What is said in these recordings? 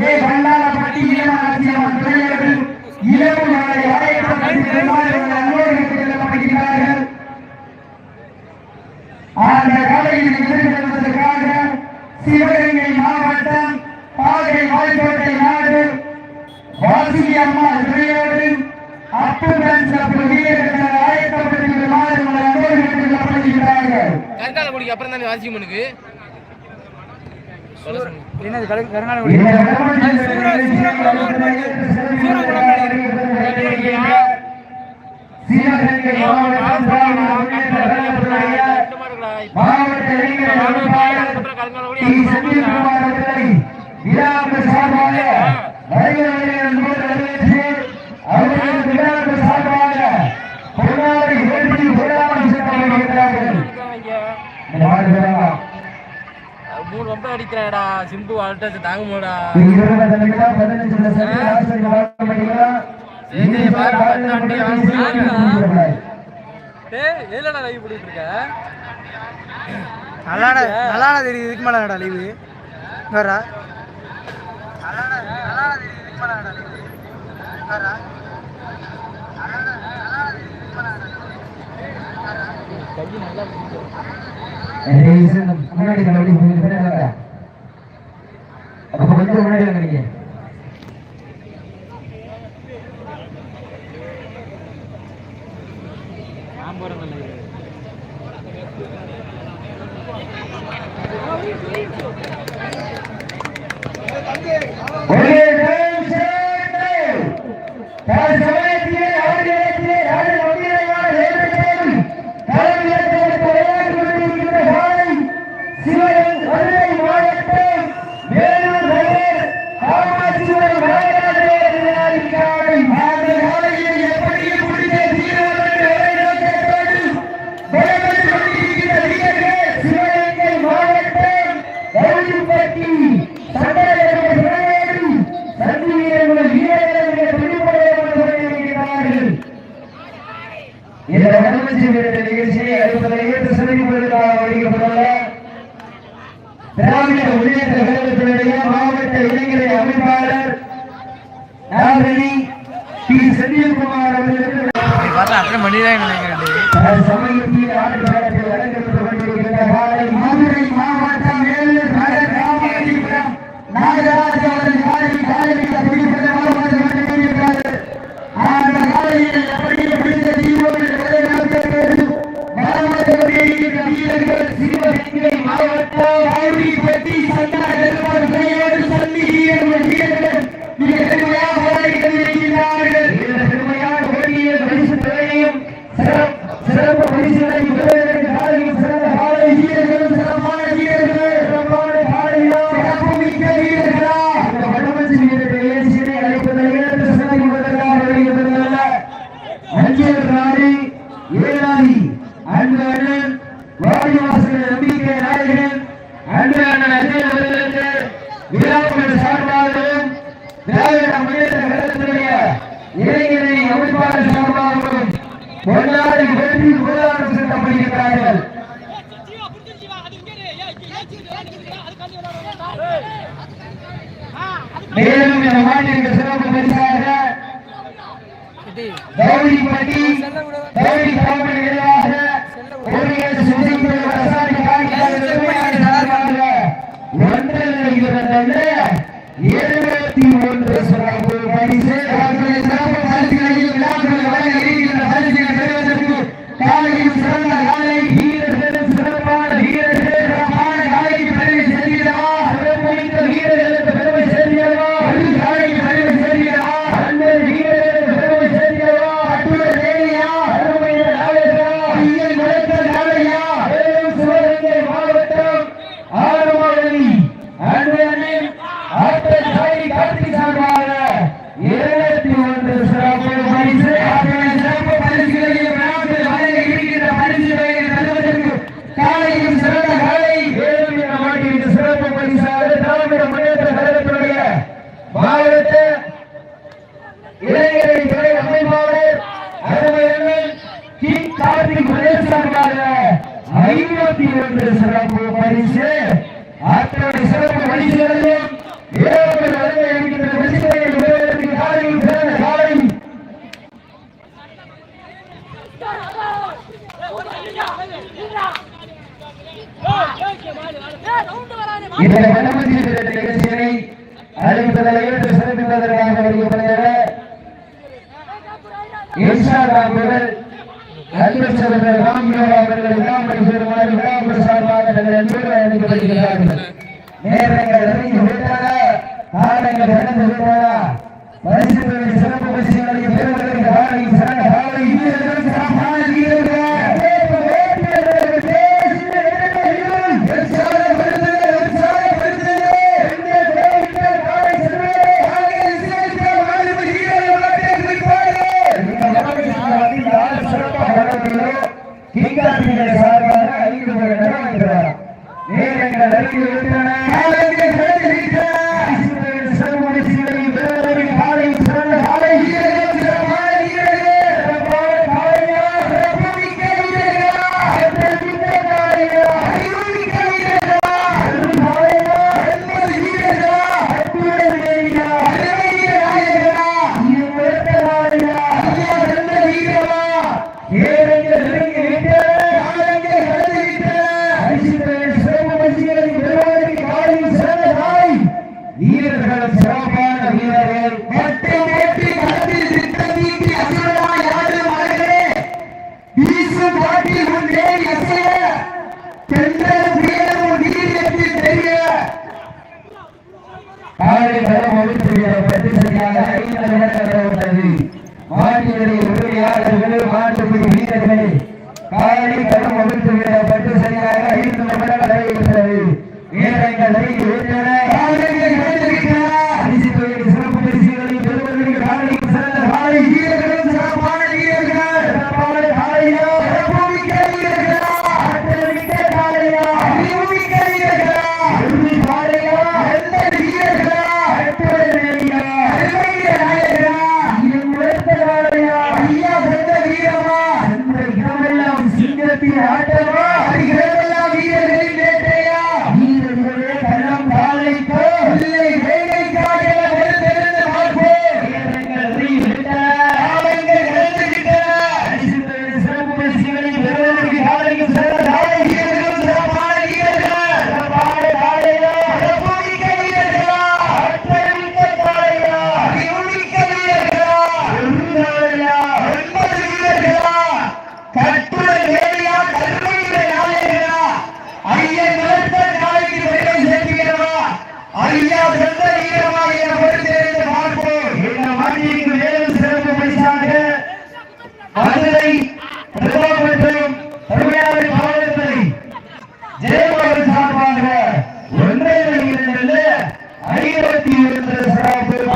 ஏ. பண்டாரப்பட்டி ஈரமாட்சி அம்மன் பிள்ளையர்கள் இரவு நாளை ஆயிரக்கணக்கான விமானங்கள் அன்பர்களுக்கு கொள்ளப்படுகின்றார்கள் அந்த கலையில் எதிர்கொள்வதற்காக சிவகங்கை மாவட்டம் பாகை வாய்க்கோட்டை நாடு. வாசுகி அம்மா விளையாடு. அப்புறம் தானே வாசிக்கும் எனக்கு என்னது கருணாநிதி மாவட்ட அடிக்கிறடா சிம்பு வாழ்த்து தாங்க முடியடா என்னடா லைவ் பண்ணிட்டு இருக்க நல்லாடா நல்லாடா தெரியுது இதுக்கு மேலடா லைவ் வேறா நல்லாடா நல்லாடா தெரியுது இதுக்கு மேலடா லைவ் வேறா கை நல்லா முன்னாடி அப்ப கொஞ்சம் முன்னாடி நீங்க. முன்னேற்ற கழகத்தினுடைய மாவட்ட இளைஞரை அமைப்பாளர் செந்தில்குமார் அவர்களுக்கு மணிதான் மேலும் இந்த மாநில சிறப்பு பரிசாக கௌரிப்பட்டி கௌரி இதனை அனுமதி நிகழ்ச்சியை அறிவிப்பதற்கு சிறப்பிப்பதற்காக வருகின்றன அவர்கள் விழாமணிசுவருமாறு விழாமல் சார்பாக நேரங்கள் அறிந்து விட்டன நேரம் ஒதுக்குகிற பத்து சரியாக ஐந்து நிமிடங்களை செலவில் நீரங்களை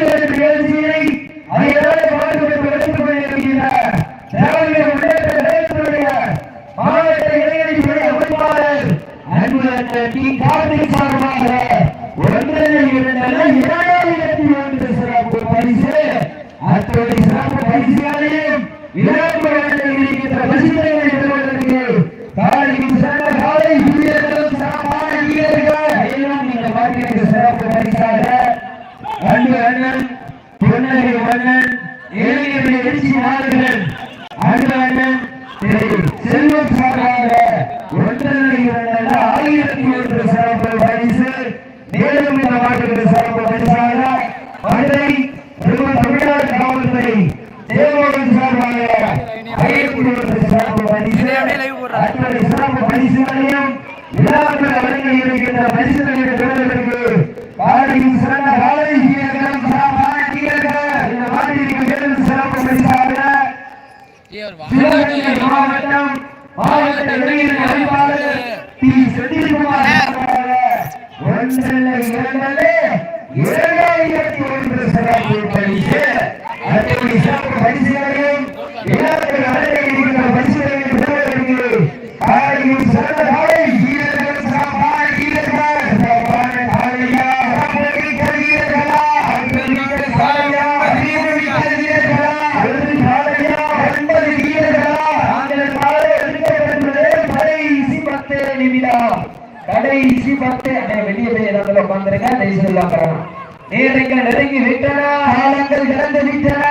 வளர்ச்சி நிகழ்ச்சியை அதிகார பாதுகாப்பு எடுத்துக் கொண்டிருக்கின்ற திராவிட முன்னேற்ற கழகத்தினுடைய மாவட்ட இளைஞர் அமைப்பாளர் அன்பு டி கார்த்திக் சார்பாக ஒன்றில் இருந்தன இரண்டாயிரத்தி ஒன்று சிறப்பு பரிசு அத்தோடு சிறப்பு பரிசுகளையும் இழப்பு இருக்கின்ற பரிசுகளை பெறுவதற்கு காலையும் சிறந்த காலை வீரர்களும் சிறப்பான வீரர்கள் எல்லாம் இந்த மாட்டிற்கு சிறப்பு பரிசாக அன்பு அண்ணன் பொன்னகை மன்னன் இளைஞர்கள் எழுச்சி மாறுகள் அன்பு செல்வம் சார்பாக ஒன்றரை இரண்டல்ல ஆயிரத்தி ஒன்று சிறப்பு பரிசு மேலும் இந்த மாட்டுக்கு சிறப்பு பரிசாக மதுரை தமிழ்நாடு காவல்துறை சார்பாக ஆயிரத்தி ஒன்று சிறப்பு பரிசு அத்தனை சிறப்பு பரிசுகளையும் விழாக்கள் வழங்கி இருக்கின்ற பரிசுகளை பெறுவதற்கு காலையும் சிறந்த காலை வீரர்களும் சிறப்பான வீரர்கள் இந்த மாட்டிற்கு மேலும் சிறப்பு பரிசாக சிவகங்கை மாவட்டம் மாவட்ட இளைஞர் அமைப்பாளர் செந்தில்குமார் ஒன்றல்ல இரண்டல்ல இரண்டாயிரத்தி ஒன்று சிறப்பு பரிசு. சிறப்பு பரிசுகளையும் வந்துருங்க இடத்துல தயவுசெய்து எல்லாம் நேரங்கள் நெருங்கி விட்டன காலங்கள் கடந்து விட்டன.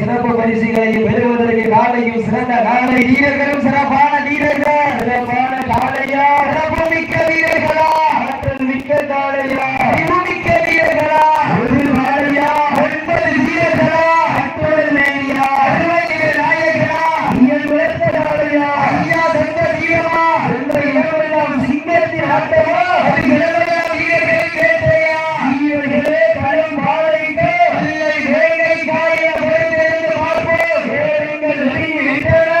சிறப்பு பரிசுகளையும் பெறுவதற்கு காலையும் சிறந்த காலை வீரர்களும் சிறப்பான வீரர்கள் சிறப்பான காலையா சிறப்பு மிக்க வீரர்களா ஆற்றல் மிக்க காலையா அறிவு மிக்க வீரர்களா ஒரு காலையா ஒன்பது வீரர்களா அத்தோடு மேலியா அறுபது நாயகனா ஐயன் உயர்த்த காலையா ஐயா தந்த வீரமா என்ற இரவெல்லாம் சிங்கத்தின் ஆட்டமா அது இளமையா வீரர்களை கேட்டையா வீரர்களே களம் பாலையிட்டு இல்லை வேங்கை காய பொறுத்திருந்து பார்ப்போம் வேறுங்கள் நெருங்கி விட்டன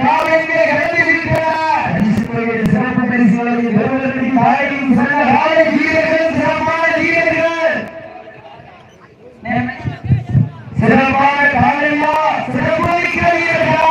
காலையிலே கடந்து விட்டன பரிசுகளில் சிறப்பு பரிசுகளை பெறுவதற்கு காலையும் சிறந்த காலை வீரர்கள் சிறப்பான வீரர்கள் சிறப்பான காலையா சிறப்பு மிக்க வீரர்களா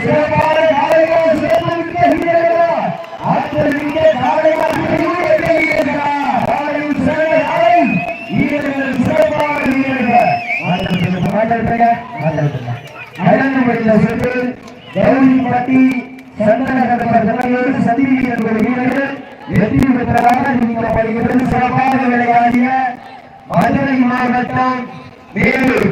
சிறப்பான காலையா சிறப்பு மிக்க வீரர்களா ஆற்றல் மிக்க காலையா சிறப்பு வீரர்களா காலையும் சிறந்த காலை வீரர்கள் சிறப்பான வீரர்கள் மாற்றப்பட்ட மாற்றப்பட்ட மாற்றப்பட்ட அழகுபடியில் சென்று கௌரிப்பட்டி சந்தனகர் தலைவர் சதிவீரர் ஒரு வீரர்கள் விளையாடிய மதுரை மாவட்டம் வேலூர்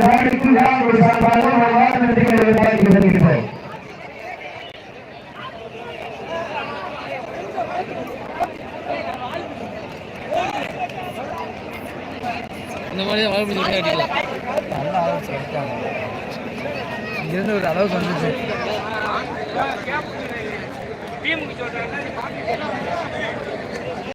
நாடுக்கு சார்பாக ஒரு வாகனத்தை விளையாடி வருகிறோம் இந்த மாதிரி தான் அடிக்கலாம் நல்லா ஒரு அளவுக்கு வந்துச்சு டீமுக்கு சொல்றாங்க